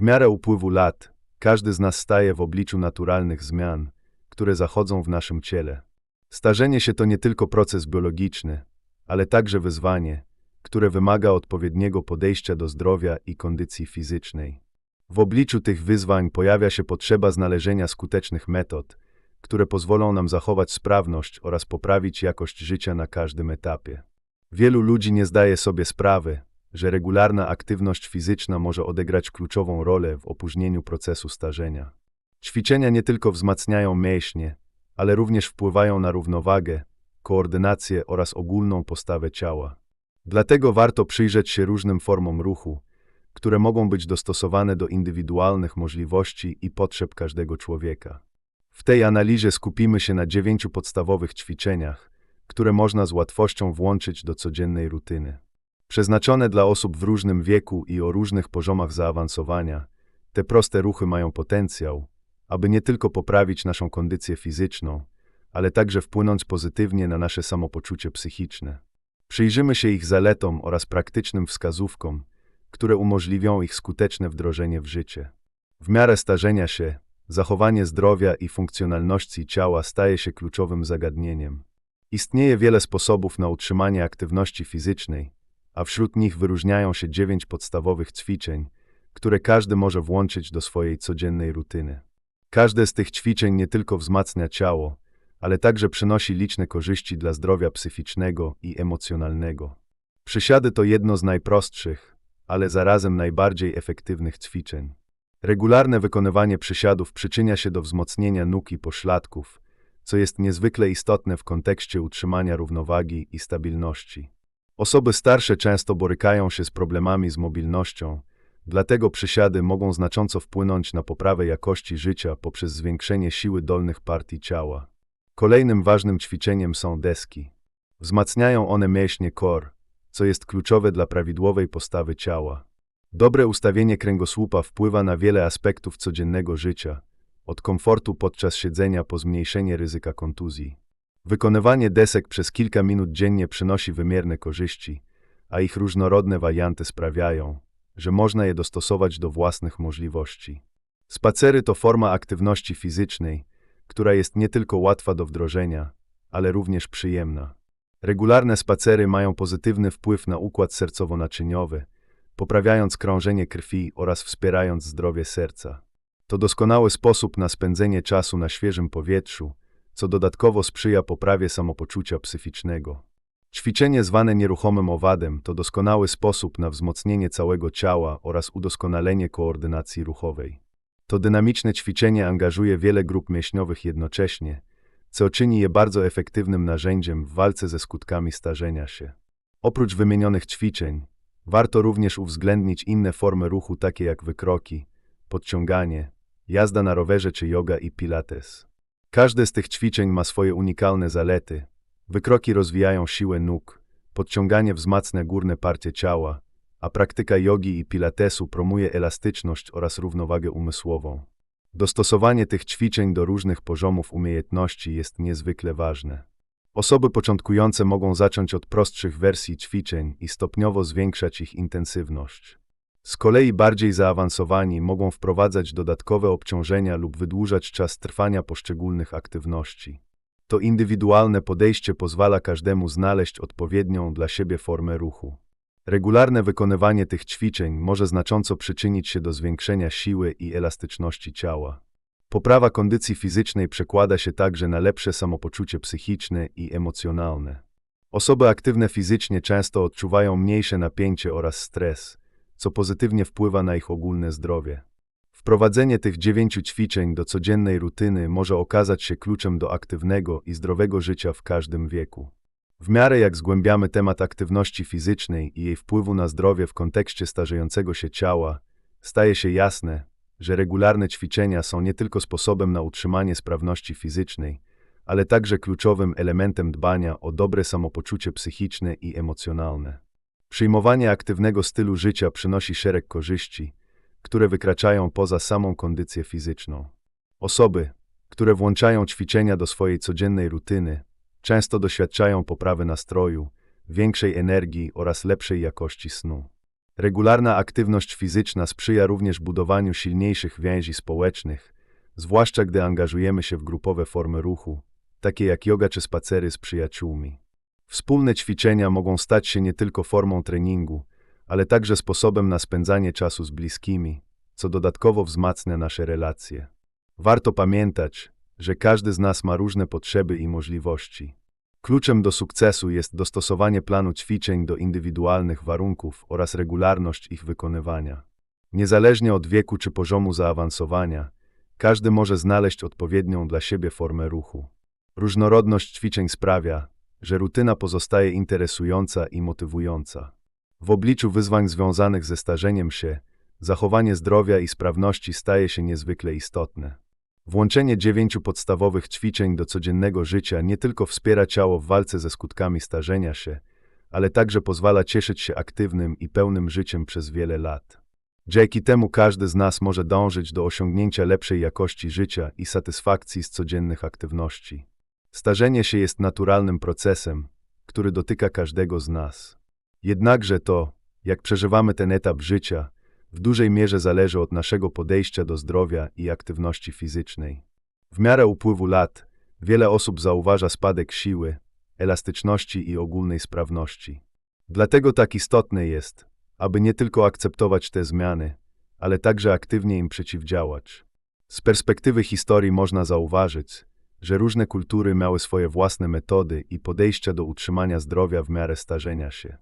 W miarę upływu lat, każdy z nas staje w obliczu naturalnych zmian, które zachodzą w naszym ciele. Starzenie się to nie tylko proces biologiczny, ale także wyzwanie, które wymaga odpowiedniego podejścia do zdrowia i kondycji fizycznej. W obliczu tych wyzwań pojawia się potrzeba znalezienia skutecznych metod, które pozwolą nam zachować sprawność oraz poprawić jakość życia na każdym etapie. Wielu ludzi nie zdaje sobie sprawy, że regularna aktywność fizyczna może odegrać kluczową rolę w opóźnieniu procesu starzenia. Ćwiczenia nie tylko wzmacniają mięśnie, ale również wpływają na równowagę, koordynację oraz ogólną postawę ciała. Dlatego warto przyjrzeć się różnym formom ruchu, które mogą być dostosowane do indywidualnych możliwości i potrzeb każdego człowieka. W tej analizie skupimy się na dziewięciu podstawowych ćwiczeniach, które można z łatwością włączyć do codziennej rutyny. Przeznaczone dla osób w różnym wieku i o różnych poziomach zaawansowania, te proste ruchy mają potencjał, aby nie tylko poprawić naszą kondycję fizyczną, ale także wpłynąć pozytywnie na nasze samopoczucie psychiczne. Przyjrzymy się ich zaletom oraz praktycznym wskazówkom, które umożliwią ich skuteczne wdrożenie w życie. W miarę starzenia się, zachowanie zdrowia i funkcjonalności ciała staje się kluczowym zagadnieniem. Istnieje wiele sposobów na utrzymanie aktywności fizycznej, a wśród nich wyróżniają się dziewięć podstawowych ćwiczeń, które każdy może włączyć do swojej codziennej rutyny. Każde z tych ćwiczeń nie tylko wzmacnia ciało, ale także przynosi liczne korzyści dla zdrowia psychicznego i emocjonalnego. Przysiady to jedno z najprostszych, ale zarazem najbardziej efektywnych ćwiczeń. Regularne wykonywanie przysiadów przyczynia się do wzmocnienia nóg i pośladków, co jest niezwykle istotne w kontekście utrzymania równowagi i stabilności. Osoby starsze często borykają się z problemami z mobilnością, dlatego przysiady mogą znacząco wpłynąć na poprawę jakości życia poprzez zwiększenie siły dolnych partii ciała. Kolejnym ważnym ćwiczeniem są deski. Wzmacniają one mięśnie core, co jest kluczowe dla prawidłowej postawy ciała. Dobre ustawienie kręgosłupa wpływa na wiele aspektów codziennego życia, od komfortu podczas siedzenia po zmniejszenie ryzyka kontuzji. Wykonywanie desek przez kilka minut dziennie przynosi wymierne korzyści, a ich różnorodne warianty sprawiają, że można je dostosować do własnych możliwości. Spacery to forma aktywności fizycznej, która jest nie tylko łatwa do wdrożenia, ale również przyjemna. Regularne spacery mają pozytywny wpływ na układ sercowo-naczyniowy, poprawiając krążenie krwi oraz wspierając zdrowie serca. To doskonały sposób na spędzenie czasu na świeżym powietrzu, co dodatkowo sprzyja poprawie samopoczucia psychicznego. Ćwiczenie zwane nieruchomym owadem to doskonały sposób na wzmocnienie całego ciała oraz udoskonalenie koordynacji ruchowej. To dynamiczne ćwiczenie angażuje wiele grup mięśniowych jednocześnie, co czyni je bardzo efektywnym narzędziem w walce ze skutkami starzenia się. Oprócz wymienionych ćwiczeń, warto również uwzględnić inne formy ruchu takie jak wykroki, podciąganie, jazda na rowerze czy yoga i pilates. Każde z tych ćwiczeń ma swoje unikalne zalety. Wykroki rozwijają siłę nóg, podciąganie wzmacnia górne partie ciała, a praktyka jogi i pilatesu promuje elastyczność oraz równowagę umysłową. Dostosowanie tych ćwiczeń do różnych poziomów umiejętności jest niezwykle ważne. Osoby początkujące mogą zacząć od prostszych wersji ćwiczeń i stopniowo zwiększać ich intensywność. Z kolei bardziej zaawansowani mogą wprowadzać dodatkowe obciążenia lub wydłużać czas trwania poszczególnych aktywności. To indywidualne podejście pozwala każdemu znaleźć odpowiednią dla siebie formę ruchu. Regularne wykonywanie tych ćwiczeń może znacząco przyczynić się do zwiększenia siły i elastyczności ciała. Poprawa kondycji fizycznej przekłada się także na lepsze samopoczucie psychiczne i emocjonalne. Osoby aktywne fizycznie często odczuwają mniejsze napięcie oraz stres, co pozytywnie wpływa na ich ogólne zdrowie. Wprowadzenie tych dziewięciu ćwiczeń do codziennej rutyny może okazać się kluczem do aktywnego i zdrowego życia w każdym wieku. W miarę jak zgłębiamy temat aktywności fizycznej i jej wpływu na zdrowie w kontekście starzejącego się ciała, staje się jasne, że regularne ćwiczenia są nie tylko sposobem na utrzymanie sprawności fizycznej, ale także kluczowym elementem dbania o dobre samopoczucie psychiczne i emocjonalne. Przyjmowanie aktywnego stylu życia przynosi szereg korzyści, które wykraczają poza samą kondycję fizyczną. Osoby, które włączają ćwiczenia do swojej codziennej rutyny, często doświadczają poprawy nastroju, większej energii oraz lepszej jakości snu. Regularna aktywność fizyczna sprzyja również budowaniu silniejszych więzi społecznych, zwłaszcza gdy angażujemy się w grupowe formy ruchu, takie jak yoga czy spacery z przyjaciółmi. Wspólne ćwiczenia mogą stać się nie tylko formą treningu, ale także sposobem na spędzanie czasu z bliskimi, co dodatkowo wzmacnia nasze relacje. Warto pamiętać, że każdy z nas ma różne potrzeby i możliwości. Kluczem do sukcesu jest dostosowanie planu ćwiczeń do indywidualnych warunków oraz regularność ich wykonywania. Niezależnie od wieku czy poziomu zaawansowania, każdy może znaleźć odpowiednią dla siebie formę ruchu. Różnorodność ćwiczeń sprawia, że rutyna pozostaje interesująca i motywująca. W obliczu wyzwań związanych ze starzeniem się, zachowanie zdrowia i sprawności staje się niezwykle istotne. Włączenie dziewięciu podstawowych ćwiczeń do codziennego życia nie tylko wspiera ciało w walce ze skutkami starzenia się, ale także pozwala cieszyć się aktywnym i pełnym życiem przez wiele lat. Dzięki temu każdy z nas może dążyć do osiągnięcia lepszej jakości życia i satysfakcji z codziennych aktywności. Starzenie się jest naturalnym procesem, który dotyka każdego z nas. Jednakże to, jak przeżywamy ten etap życia, w dużej mierze zależy od naszego podejścia do zdrowia i aktywności fizycznej. W miarę upływu lat wiele osób zauważa spadek siły, elastyczności i ogólnej sprawności. Dlatego tak istotne jest, aby nie tylko akceptować te zmiany, ale także aktywnie im przeciwdziałać. Z perspektywy historii można zauważyć, że różne kultury miały swoje własne metody i podejścia do utrzymania zdrowia w miarę starzenia się.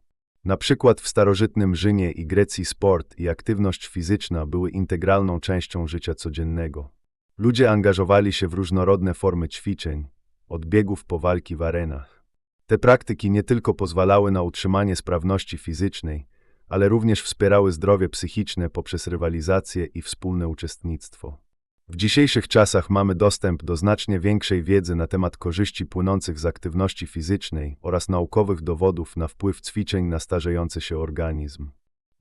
Na przykład w starożytnym Rzymie i Grecji sport i aktywność fizyczna były integralną częścią życia codziennego. Ludzie angażowali się w różnorodne formy ćwiczeń, od biegów po walki w arenach. Te praktyki nie tylko pozwalały na utrzymanie sprawności fizycznej, ale również wspierały zdrowie psychiczne poprzez rywalizację i wspólne uczestnictwo. W dzisiejszych czasach mamy dostęp do znacznie większej wiedzy na temat korzyści płynących z aktywności fizycznej oraz naukowych dowodów na wpływ ćwiczeń na starzejący się organizm.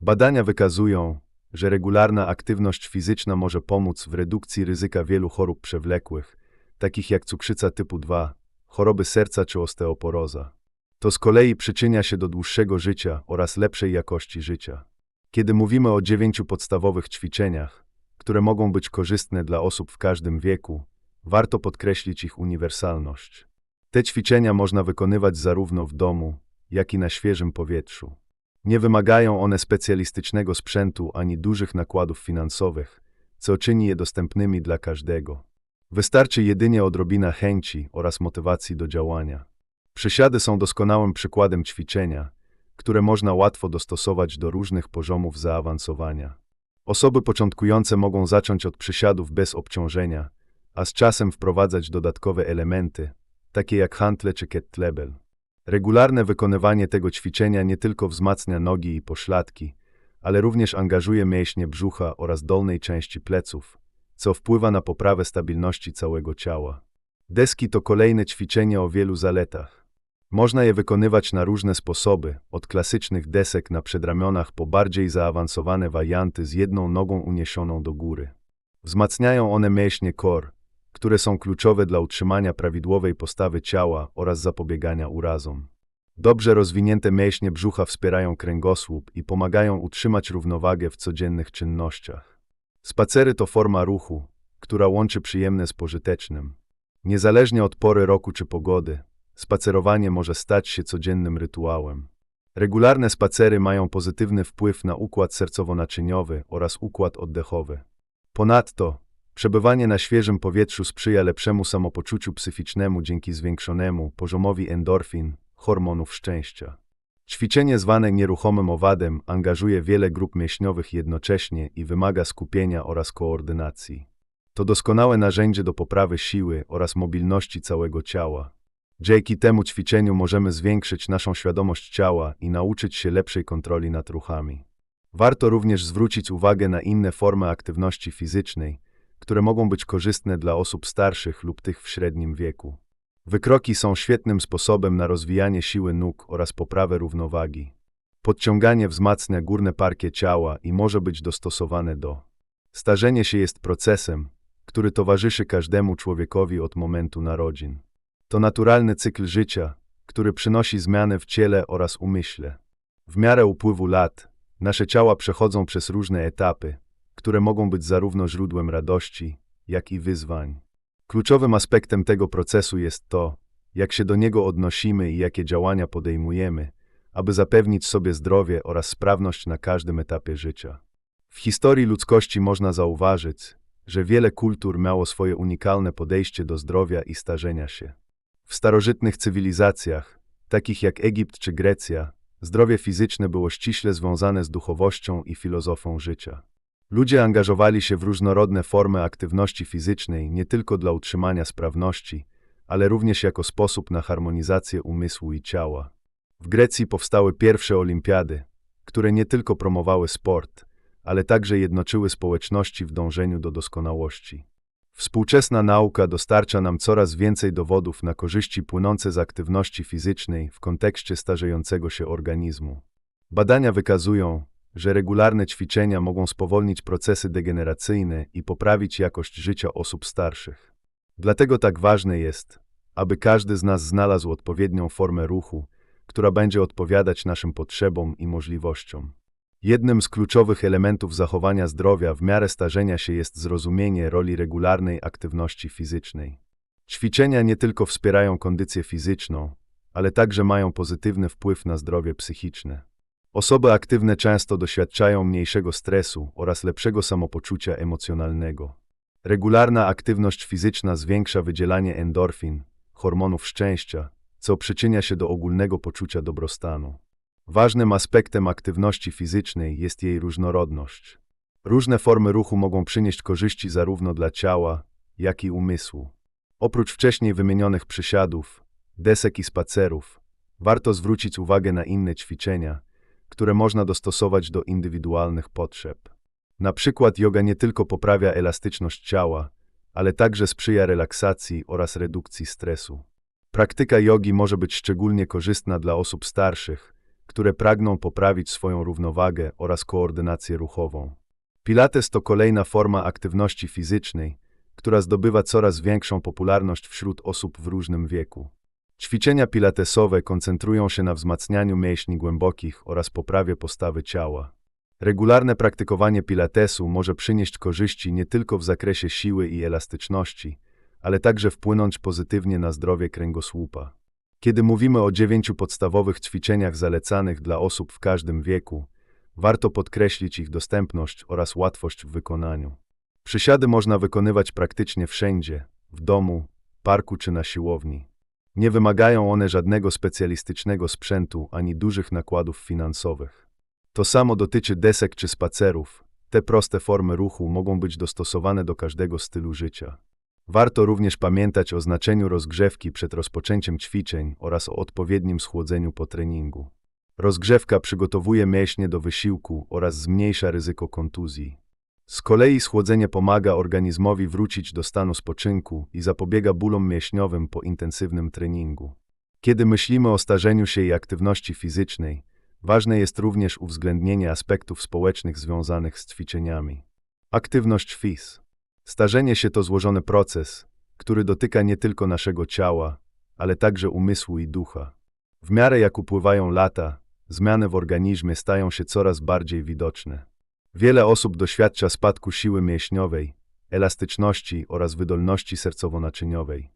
Badania wykazują, że regularna aktywność fizyczna może pomóc w redukcji ryzyka wielu chorób przewlekłych, takich jak cukrzyca typu 2, choroby serca czy osteoporoza. To z kolei przyczynia się do dłuższego życia oraz lepszej jakości życia. Kiedy mówimy o dziewięciu podstawowych ćwiczeniach, które mogą być korzystne dla osób w każdym wieku, warto podkreślić ich uniwersalność. Te ćwiczenia można wykonywać zarówno w domu, jak i na świeżym powietrzu. Nie wymagają one specjalistycznego sprzętu ani dużych nakładów finansowych, co czyni je dostępnymi dla każdego. Wystarczy jedynie odrobina chęci oraz motywacji do działania. Przysiady są doskonałym przykładem ćwiczenia, które można łatwo dostosować do różnych poziomów zaawansowania. Osoby początkujące mogą zacząć od przysiadów bez obciążenia, a z czasem wprowadzać dodatkowe elementy, takie jak hantle czy kettlebell. Regularne wykonywanie tego ćwiczenia nie tylko wzmacnia nogi i pośladki, ale również angażuje mięśnie brzucha oraz dolnej części pleców, co wpływa na poprawę stabilności całego ciała. Deski to kolejne ćwiczenie o wielu zaletach. Można je wykonywać na różne sposoby, od klasycznych desek na przedramionach po bardziej zaawansowane warianty z jedną nogą uniesioną do góry. Wzmacniają one mięśnie kor, które są kluczowe dla utrzymania prawidłowej postawy ciała oraz zapobiegania urazom. Dobrze rozwinięte mięśnie brzucha wspierają kręgosłup i pomagają utrzymać równowagę w codziennych czynnościach. Spacery to forma ruchu, która łączy przyjemne z pożytecznym. Niezależnie od pory roku czy pogody, spacerowanie może stać się codziennym rytuałem. Regularne spacery mają pozytywny wpływ na układ sercowo-naczyniowy oraz układ oddechowy. Ponadto, przebywanie na świeżym powietrzu sprzyja lepszemu samopoczuciu psychicznemu dzięki zwiększonemu poziomowi endorfin, hormonów szczęścia. Ćwiczenie zwane nieruchomym owadem angażuje wiele grup mięśniowych jednocześnie i wymaga skupienia oraz koordynacji. To doskonałe narzędzie do poprawy siły oraz mobilności całego ciała. Dzięki temu ćwiczeniu możemy zwiększyć naszą świadomość ciała i nauczyć się lepszej kontroli nad ruchami. Warto również zwrócić uwagę na inne formy aktywności fizycznej, które mogą być korzystne dla osób starszych lub tych w średnim wieku. Wykroki są świetnym sposobem na rozwijanie siły nóg oraz poprawę równowagi. Podciąganie wzmacnia górne parkie ciała i może być dostosowane do. Starzenie się jest procesem, który towarzyszy każdemu człowiekowi od momentu narodzin. To naturalny cykl życia, który przynosi zmiany w ciele oraz umyśle. W miarę upływu lat, Nasze ciała przechodzą przez różne etapy, które mogą być zarówno źródłem radości, jak i wyzwań. Kluczowym aspektem tego procesu jest to, jak się do niego odnosimy i jakie działania podejmujemy, aby zapewnić sobie zdrowie oraz sprawność na każdym etapie życia. W historii ludzkości można zauważyć, że wiele kultur miało swoje unikalne podejście do zdrowia i starzenia się. W starożytnych cywilizacjach, takich jak Egipt czy Grecja, zdrowie fizyczne było ściśle związane z duchowością i filozofią życia. Ludzie angażowali się w różnorodne formy aktywności fizycznej nie tylko dla utrzymania sprawności, ale również jako sposób na harmonizację umysłu i ciała. W Grecji powstały pierwsze olimpiady, które nie tylko promowały sport, ale także jednoczyły społeczności w dążeniu do doskonałości. Współczesna nauka dostarcza nam coraz więcej dowodów na korzyści płynące z aktywności fizycznej w kontekście starzejącego się organizmu. Badania wykazują, że regularne ćwiczenia mogą spowolnić procesy degeneracyjne i poprawić jakość życia osób starszych. Dlatego tak ważne jest, aby każdy z nas znalazł odpowiednią formę ruchu, która będzie odpowiadać naszym potrzebom i możliwościom. Jednym z kluczowych elementów zachowania zdrowia w miarę starzenia się jest zrozumienie roli regularnej aktywności fizycznej. Ćwiczenia nie tylko wspierają kondycję fizyczną, ale także mają pozytywny wpływ na zdrowie psychiczne. Osoby aktywne często doświadczają mniejszego stresu oraz lepszego samopoczucia emocjonalnego. Regularna aktywność fizyczna zwiększa wydzielanie endorfin, hormonów szczęścia, co przyczynia się do ogólnego poczucia dobrostanu. Ważnym aspektem aktywności fizycznej jest jej różnorodność. Różne formy ruchu mogą przynieść korzyści zarówno dla ciała, jak i umysłu. Oprócz wcześniej wymienionych przysiadów, desek i spacerów, warto zwrócić uwagę na inne ćwiczenia, które można dostosować do indywidualnych potrzeb. Na przykład yoga nie tylko poprawia elastyczność ciała, ale także sprzyja relaksacji oraz redukcji stresu. Praktyka jogi może być szczególnie korzystna dla osób starszych, które pragną poprawić swoją równowagę oraz koordynację ruchową. Pilates to kolejna forma aktywności fizycznej, która zdobywa coraz większą popularność wśród osób w różnym wieku. Ćwiczenia pilatesowe koncentrują się na wzmacnianiu mięśni głębokich oraz poprawie postawy ciała. Regularne praktykowanie pilatesu może przynieść korzyści nie tylko w zakresie siły i elastyczności, ale także wpłynąć pozytywnie na zdrowie kręgosłupa. Kiedy mówimy o dziewięciu podstawowych ćwiczeniach zalecanych dla osób w każdym wieku, warto podkreślić ich dostępność oraz łatwość w wykonaniu. Przysiady można wykonywać praktycznie wszędzie w domu, parku czy na siłowni. Nie wymagają one żadnego specjalistycznego sprzętu ani dużych nakładów finansowych. To samo dotyczy desek czy spacerów. Te proste formy ruchu mogą być dostosowane do każdego stylu życia. Warto również pamiętać o znaczeniu rozgrzewki przed rozpoczęciem ćwiczeń oraz o odpowiednim schłodzeniu po treningu. Rozgrzewka przygotowuje mięśnie do wysiłku oraz zmniejsza ryzyko kontuzji. Z kolei schłodzenie pomaga organizmowi wrócić do stanu spoczynku i zapobiega bólom mięśniowym po intensywnym treningu. Kiedy myślimy o starzeniu się i aktywności fizycznej, ważne jest również uwzględnienie aspektów społecznych związanych z ćwiczeniami. Aktywność FIS Starzenie się to złożony proces, który dotyka nie tylko naszego ciała, ale także umysłu i ducha. W miarę jak upływają lata, zmiany w organizmie stają się coraz bardziej widoczne. Wiele osób doświadcza spadku siły mięśniowej, elastyczności oraz wydolności sercowo-naczyniowej.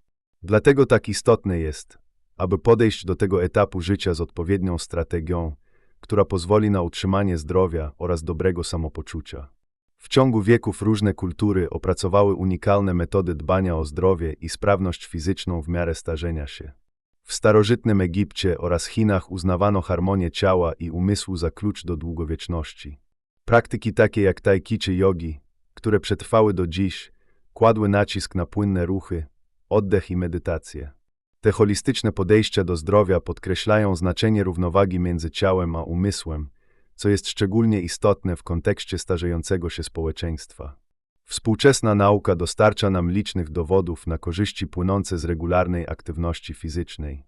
Dlatego tak istotne jest, aby podejść do tego etapu życia z odpowiednią strategią, która pozwoli na utrzymanie zdrowia oraz dobrego samopoczucia. W ciągu wieków różne kultury opracowały unikalne metody dbania o zdrowie i sprawność fizyczną w miarę starzenia się. W starożytnym Egipcie oraz Chinach uznawano harmonię ciała i umysłu za klucz do długowieczności. Praktyki takie jak tai chi czy yogi, które przetrwały do dziś, kładły nacisk na płynne ruchy, oddech i medytację. Te holistyczne podejścia do zdrowia podkreślają znaczenie równowagi między ciałem a umysłem, co jest szczególnie istotne w kontekście starzejącego się społeczeństwa. Współczesna nauka dostarcza nam licznych dowodów na korzyści płynące z regularnej aktywności fizycznej.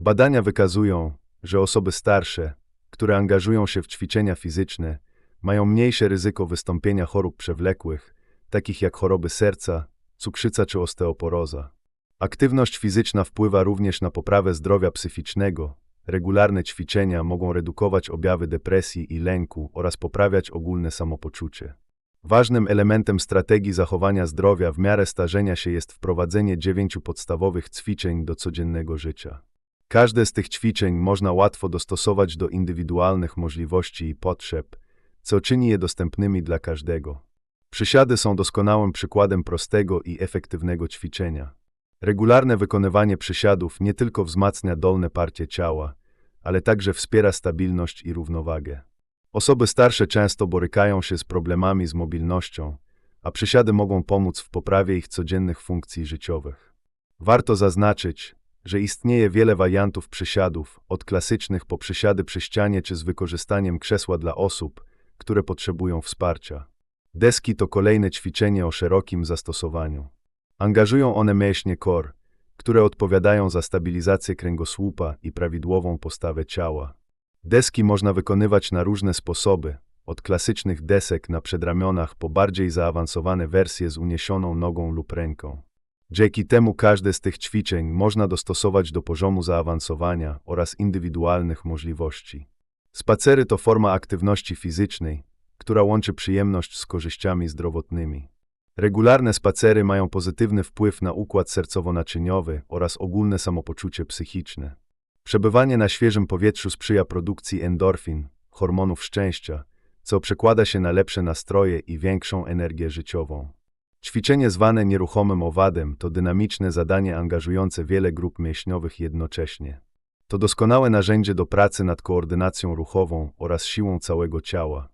Badania wykazują, że osoby starsze, które angażują się w ćwiczenia fizyczne, mają mniejsze ryzyko wystąpienia chorób przewlekłych, takich jak choroby serca, cukrzyca czy osteoporoza. Aktywność fizyczna wpływa również na poprawę zdrowia psychicznego, regularne ćwiczenia mogą redukować objawy depresji i lęku oraz poprawiać ogólne samopoczucie. Ważnym elementem strategii zachowania zdrowia w miarę starzenia się jest wprowadzenie dziewięciu podstawowych ćwiczeń do codziennego życia. Każde z tych ćwiczeń można łatwo dostosować do indywidualnych możliwości i potrzeb, co czyni je dostępnymi dla każdego. Przysiady są doskonałym przykładem prostego i efektywnego ćwiczenia. Regularne wykonywanie przysiadów nie tylko wzmacnia dolne partie ciała, ale także wspiera stabilność i równowagę. Osoby starsze często borykają się z problemami z mobilnością, a przysiady mogą pomóc w poprawie ich codziennych funkcji życiowych. Warto zaznaczyć, że istnieje wiele wariantów przysiadów, od klasycznych po przysiady przy ścianie czy z wykorzystaniem krzesła dla osób, które potrzebują wsparcia. Deski to kolejne ćwiczenie o szerokim zastosowaniu. Angażują one mięśnie kor, które odpowiadają za stabilizację kręgosłupa i prawidłową postawę ciała. Deski można wykonywać na różne sposoby, od klasycznych desek na przedramionach po bardziej zaawansowane wersje z uniesioną nogą lub ręką. Dzięki temu każde z tych ćwiczeń można dostosować do poziomu zaawansowania oraz indywidualnych możliwości. Spacery to forma aktywności fizycznej, która łączy przyjemność z korzyściami zdrowotnymi. Regularne spacery mają pozytywny wpływ na układ sercowo-naczyniowy oraz ogólne samopoczucie psychiczne. Przebywanie na świeżym powietrzu sprzyja produkcji endorfin, hormonów szczęścia, co przekłada się na lepsze nastroje i większą energię życiową. Ćwiczenie zwane nieruchomym owadem to dynamiczne zadanie angażujące wiele grup mięśniowych jednocześnie. To doskonałe narzędzie do pracy nad koordynacją ruchową oraz siłą całego ciała.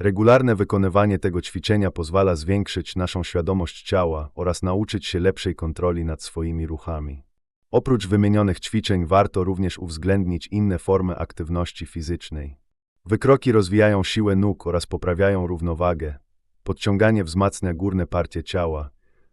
Regularne wykonywanie tego ćwiczenia pozwala zwiększyć naszą świadomość ciała oraz nauczyć się lepszej kontroli nad swoimi ruchami. Oprócz wymienionych ćwiczeń warto również uwzględnić inne formy aktywności fizycznej. Wykroki rozwijają siłę nóg oraz poprawiają równowagę. Podciąganie wzmacnia górne partie ciała,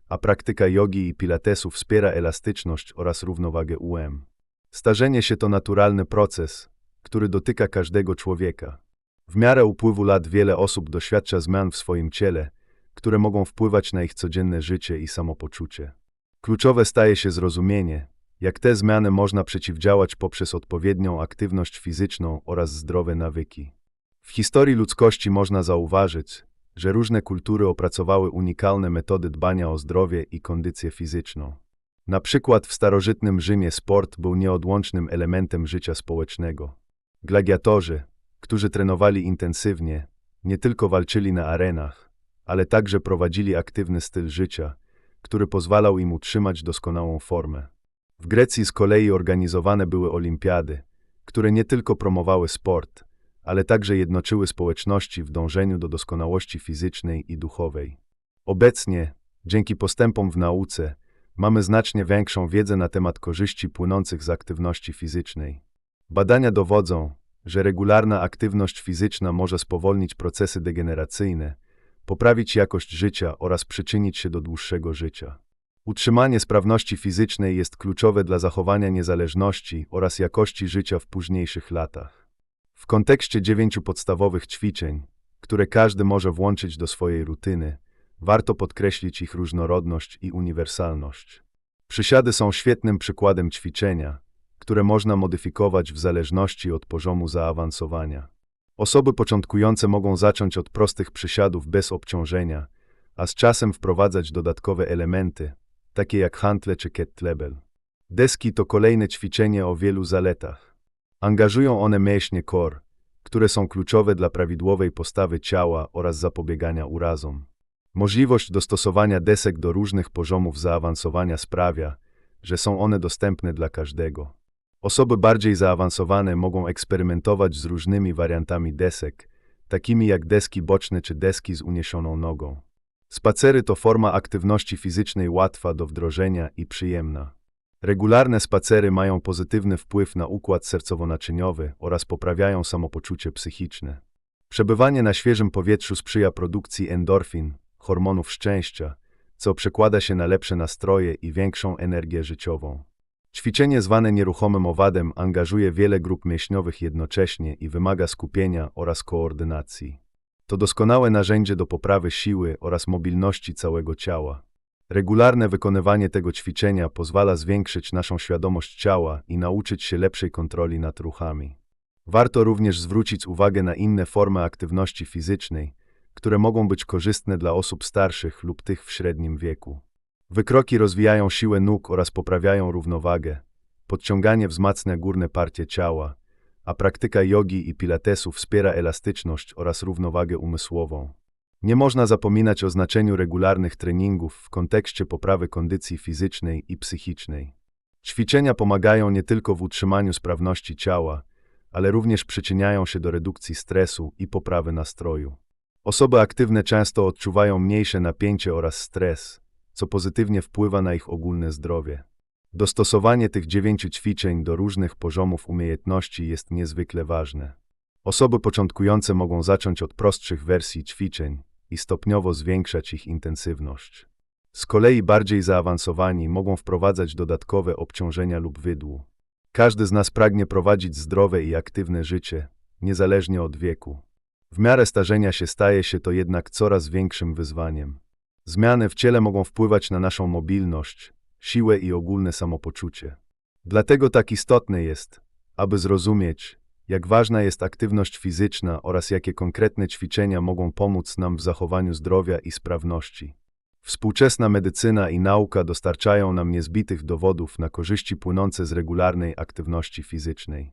a praktyka jogi i pilatesu wspiera elastyczność oraz równowagę UM. Starzenie się to naturalny proces, który dotyka każdego człowieka. W miarę upływu lat wiele osób doświadcza zmian w swoim ciele, które mogą wpływać na ich codzienne życie i samopoczucie. Kluczowe staje się zrozumienie, jak te zmiany można przeciwdziałać poprzez odpowiednią aktywność fizyczną oraz zdrowe nawyki. W historii ludzkości można zauważyć, że różne kultury opracowały unikalne metody dbania o zdrowie i kondycję fizyczną. Na przykład w starożytnym Rzymie sport był nieodłącznym elementem życia społecznego. Gladiatorzy, którzy trenowali intensywnie, nie tylko walczyli na arenach, ale także prowadzili aktywny styl życia, który pozwalał im utrzymać doskonałą formę. W Grecji z kolei organizowane były olimpiady, które nie tylko promowały sport, ale także jednoczyły społeczności w dążeniu do doskonałości fizycznej i duchowej. Obecnie, dzięki postępom w nauce, mamy znacznie większą wiedzę na temat korzyści płynących z aktywności fizycznej. Badania dowodzą, że regularna aktywność fizyczna może spowolnić procesy degeneracyjne, poprawić jakość życia oraz przyczynić się do dłuższego życia. Utrzymanie sprawności fizycznej jest kluczowe dla zachowania niezależności oraz jakości życia w późniejszych latach. W kontekście dziewięciu podstawowych ćwiczeń, które każdy może włączyć do swojej rutyny, warto podkreślić ich różnorodność i uniwersalność. Przysiady są świetnym przykładem ćwiczenia, które można modyfikować w zależności od poziomu zaawansowania. Osoby początkujące mogą zacząć od prostych przysiadów bez obciążenia, a z czasem wprowadzać dodatkowe elementy, takie jak hantle czy kettlebell. Deski to kolejne ćwiczenie o wielu zaletach. Angażują one mięśnie core, które są kluczowe dla prawidłowej postawy ciała oraz zapobiegania urazom. Możliwość dostosowania desek do różnych poziomów zaawansowania sprawia, że są one dostępne dla każdego. Osoby bardziej zaawansowane mogą eksperymentować z różnymi wariantami desek, takimi jak deski boczne czy deski z uniesioną nogą. Spacery to forma aktywności fizycznej łatwa do wdrożenia i przyjemna. Regularne spacery mają pozytywny wpływ na układ sercowo-naczyniowy oraz poprawiają samopoczucie psychiczne. Przebywanie na świeżym powietrzu sprzyja produkcji endorfin, hormonów szczęścia, co przekłada się na lepsze nastroje i większą energię życiową. Ćwiczenie zwane nieruchomym owadem angażuje wiele grup mięśniowych jednocześnie i wymaga skupienia oraz koordynacji. To doskonałe narzędzie do poprawy siły oraz mobilności całego ciała. Regularne wykonywanie tego ćwiczenia pozwala zwiększyć naszą świadomość ciała i nauczyć się lepszej kontroli nad ruchami. Warto również zwrócić uwagę na inne formy aktywności fizycznej, które mogą być korzystne dla osób starszych lub tych w średnim wieku. Wykroki rozwijają siłę nóg oraz poprawiają równowagę. Podciąganie wzmacnia górne partie ciała, a praktyka jogi i pilatesu wspiera elastyczność oraz równowagę umysłową. Nie można zapominać o znaczeniu regularnych treningów w kontekście poprawy kondycji fizycznej i psychicznej. Ćwiczenia pomagają nie tylko w utrzymaniu sprawności ciała, ale również przyczyniają się do redukcji stresu i poprawy nastroju. Osoby aktywne często odczuwają mniejsze napięcie oraz stres, co pozytywnie wpływa na ich ogólne zdrowie. Dostosowanie tych dziewięciu ćwiczeń do różnych poziomów umiejętności jest niezwykle ważne. Osoby początkujące mogą zacząć od prostszych wersji ćwiczeń i stopniowo zwiększać ich intensywność. Z kolei bardziej zaawansowani mogą wprowadzać dodatkowe obciążenia lub wydłu. Każdy z nas pragnie prowadzić zdrowe i aktywne życie, niezależnie od wieku. W miarę starzenia się staje się to jednak coraz większym wyzwaniem. Zmiany w ciele mogą wpływać na naszą mobilność, siłę i ogólne samopoczucie. Dlatego tak istotne jest, aby zrozumieć, jak ważna jest aktywność fizyczna oraz jakie konkretne ćwiczenia mogą pomóc nam w zachowaniu zdrowia i sprawności. Współczesna medycyna i nauka dostarczają nam niezbitych dowodów na korzyści płynące z regularnej aktywności fizycznej.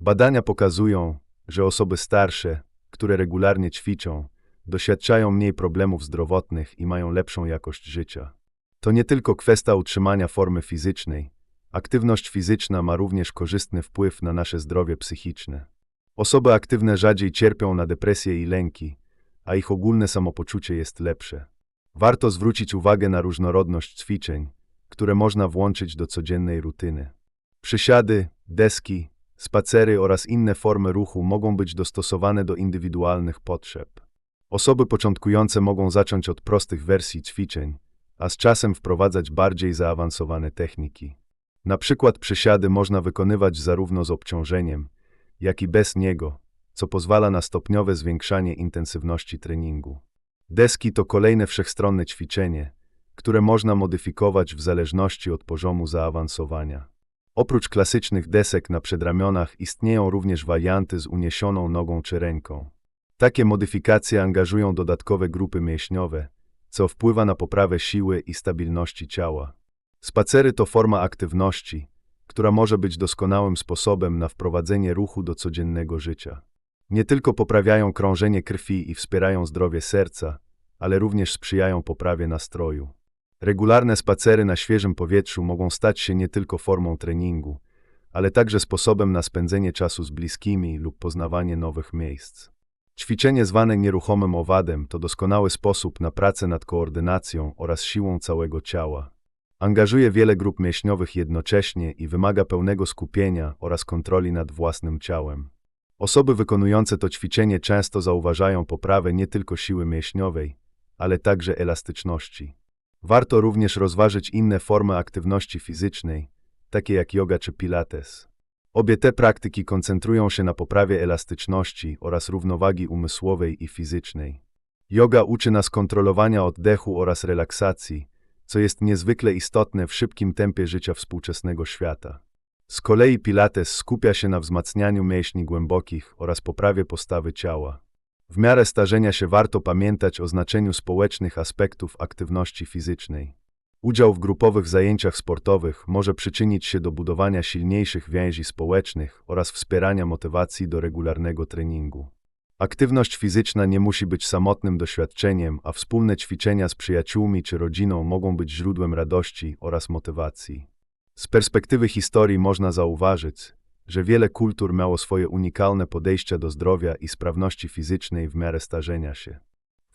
Badania pokazują, że osoby starsze, które regularnie ćwiczą, doświadczają mniej problemów zdrowotnych i mają lepszą jakość życia. To nie tylko kwestia utrzymania formy fizycznej. Aktywność fizyczna ma również korzystny wpływ na nasze zdrowie psychiczne. Osoby aktywne rzadziej cierpią na depresję i lęki, a ich ogólne samopoczucie jest lepsze. Warto zwrócić uwagę na różnorodność ćwiczeń, które można włączyć do codziennej rutyny. Przysiady, deski, spacery oraz inne formy ruchu mogą być dostosowane do indywidualnych potrzeb. Osoby początkujące mogą zacząć od prostych wersji ćwiczeń, a z czasem wprowadzać bardziej zaawansowane techniki. Na przykład przysiady można wykonywać zarówno z obciążeniem, jak i bez niego, co pozwala na stopniowe zwiększanie intensywności treningu. Deski to kolejne wszechstronne ćwiczenie, które można modyfikować w zależności od poziomu zaawansowania. Oprócz klasycznych desek na przedramionach istnieją również warianty z uniesioną nogą czy ręką. Takie modyfikacje angażują dodatkowe grupy mięśniowe, co wpływa na poprawę siły i stabilności ciała. Spacery to forma aktywności, która może być doskonałym sposobem na wprowadzenie ruchu do codziennego życia. Nie tylko poprawiają krążenie krwi i wspierają zdrowie serca, ale również sprzyjają poprawie nastroju. Regularne spacery na świeżym powietrzu mogą stać się nie tylko formą treningu, ale także sposobem na spędzenie czasu z bliskimi lub poznawanie nowych miejsc. Ćwiczenie zwane nieruchomym owadem to doskonały sposób na pracę nad koordynacją oraz siłą całego ciała. Angażuje wiele grup mięśniowych jednocześnie i wymaga pełnego skupienia oraz kontroli nad własnym ciałem. Osoby wykonujące to ćwiczenie często zauważają poprawę nie tylko siły mięśniowej, ale także elastyczności. Warto również rozważyć inne formy aktywności fizycznej, takie jak yoga czy pilates. Obie te praktyki koncentrują się na poprawie elastyczności oraz równowagi umysłowej i fizycznej. Yoga uczy nas kontrolowania oddechu oraz relaksacji, co jest niezwykle istotne w szybkim tempie życia współczesnego świata. Z kolei Pilates skupia się na wzmacnianiu mięśni głębokich oraz poprawie postawy ciała. W miarę starzenia się warto pamiętać o znaczeniu społecznych aspektów aktywności fizycznej. Udział w grupowych zajęciach sportowych może przyczynić się do budowania silniejszych więzi społecznych oraz wspierania motywacji do regularnego treningu. Aktywność fizyczna nie musi być samotnym doświadczeniem, a wspólne ćwiczenia z przyjaciółmi czy rodziną mogą być źródłem radości oraz motywacji. Z perspektywy historii można zauważyć, że wiele kultur miało swoje unikalne podejścia do zdrowia i sprawności fizycznej w miarę starzenia się.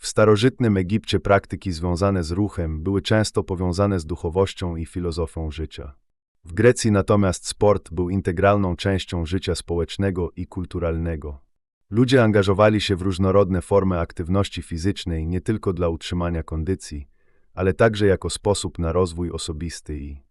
W starożytnym Egipcie praktyki związane z ruchem były często powiązane z duchowością i filozofią życia. W Grecji natomiast sport był integralną częścią życia społecznego i kulturalnego. Ludzie angażowali się w różnorodne formy aktywności fizycznej nie tylko dla utrzymania kondycji, ale także jako sposób na rozwój osobisty i